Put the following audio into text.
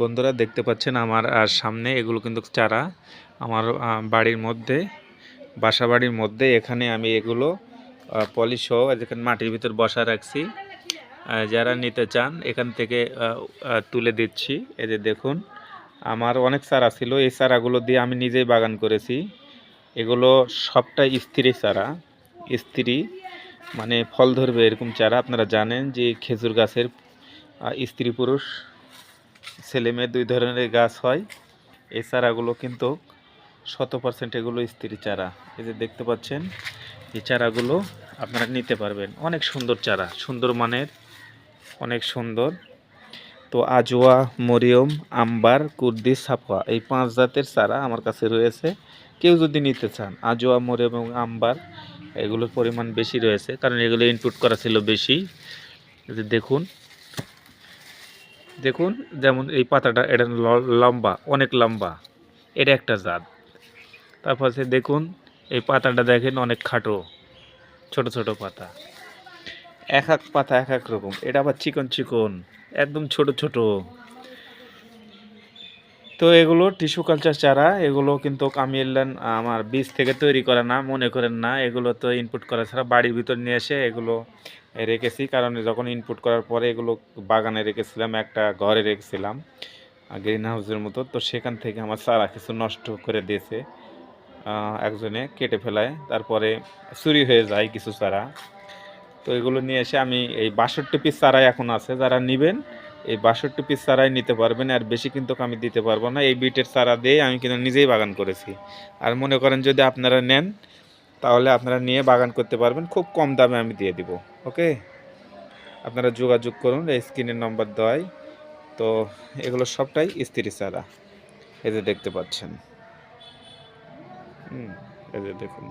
বন্ধুরা, দেখতে পাচ্ছেন আমার সামনে এগুলো কিন্তু চারা। আমার বাড়ির মধ্যে, বাসা বাড়ির মধ্যে এখানে আমি এগুলো পলিশ সহ যেখানে মাটির ভিতর বসা রাখছি। যারা নিতে চান, এখান থেকে তুলে দিচ্ছি। এই যে দেখুন, আমার অনেক চারা ছিল। এই চারাগুলো দিয়ে আমি নিজেই বাগান করেছি। এগুলো সবটাই স্ত্রী চারা। স্ত্রী মানে ফল ধরবে এরকম চারা। আপনারা জানেন যে খেজুর গাছের স্ত্রী পুরুষ। ছেলে মেয়ে দুই ধরনের গাছ হয়। এই চারাগুলো কিন্তু শত পার্সেন্ট এগুলো স্ত্রী চারা। এই যে দেখতে পাচ্ছেন, এই চারাগুলো আপনারা নিতে পারবেন। অনেক সুন্দর চারা, সুন্দর মানের, অনেক সুন্দর। তো আজোয়া, মরিয়ম, আম্বার কুর্দি সাফা এই পাঁচ জাতের চারা আমার কাছে রয়েছে। কেউ যদি নিতে চান, আজোয়া, মরিয়ম এবং আম্বার, এগুলোর পরিমাণ বেশি রয়েছে, কারণ এগুলো ইনপুট করা ছিল বেশি। দেখুন দেখুন, যেমন এই পাতাটা, এটা লম্বা, অনেক লম্বা। এটা একটা জাত। তারপর সে দেখুন, এই পাতাটা দেখেন, অনেক খাটো, ছোট ছোট পাতা। এক এক পাতা, এক এক রকম। এটা আবার চিকন চিকন, একদম ছোট ছোট। তো এগুলো টিস্যু কালচার চারা এগুলো কিন্তু আমি আমার বীজ থেকে তৈরি করা না, মনে করেন না। এগুলো তো ইনপুট করা ছাড়া বাড়ির ভিতর নিয়ে এসে এগুলো রেখেছি, কারণ যখন ইনপুট করার পরে এগুলো বাগানে রেখেছিলাম, একটা ঘরে রেখেছিলাম গ্রিন হাউসের মতো। তো সেখান থেকে আমার চারা কিছু নষ্ট করে দিয়েছে একজনে কেটে ফেলায়। তারপরে চুরি হয়ে যায় কিছু চারা তো এগুলো নিয়ে এসে আমি এই বাষট্টি পিস চারাই এখন আছে, যারা নেবেন এই বাষট্টি পিস চারাই নিতে পারবেন আর বেশি কিন্তু আমি দিতে পারব না। এই বিটের চারা দিয়ে আমি কিন্তু নিজেই বাগান করেছি। আর মনে করেন যদি আপনারা নেন, তাহলে আপনারা নিয়ে বাগান করতে পারবেন। খুব কম দামে আমি দিয়ে দিব, ওকে? আপনারা যোগাযোগ করুন, এই স্ক্রিনের নম্বর দেওয়াই। তো এগুলো সবটাই স্ত্রী চারা। এই যে দেখতে পাচ্ছেন। হুম, এই যে দেখুন।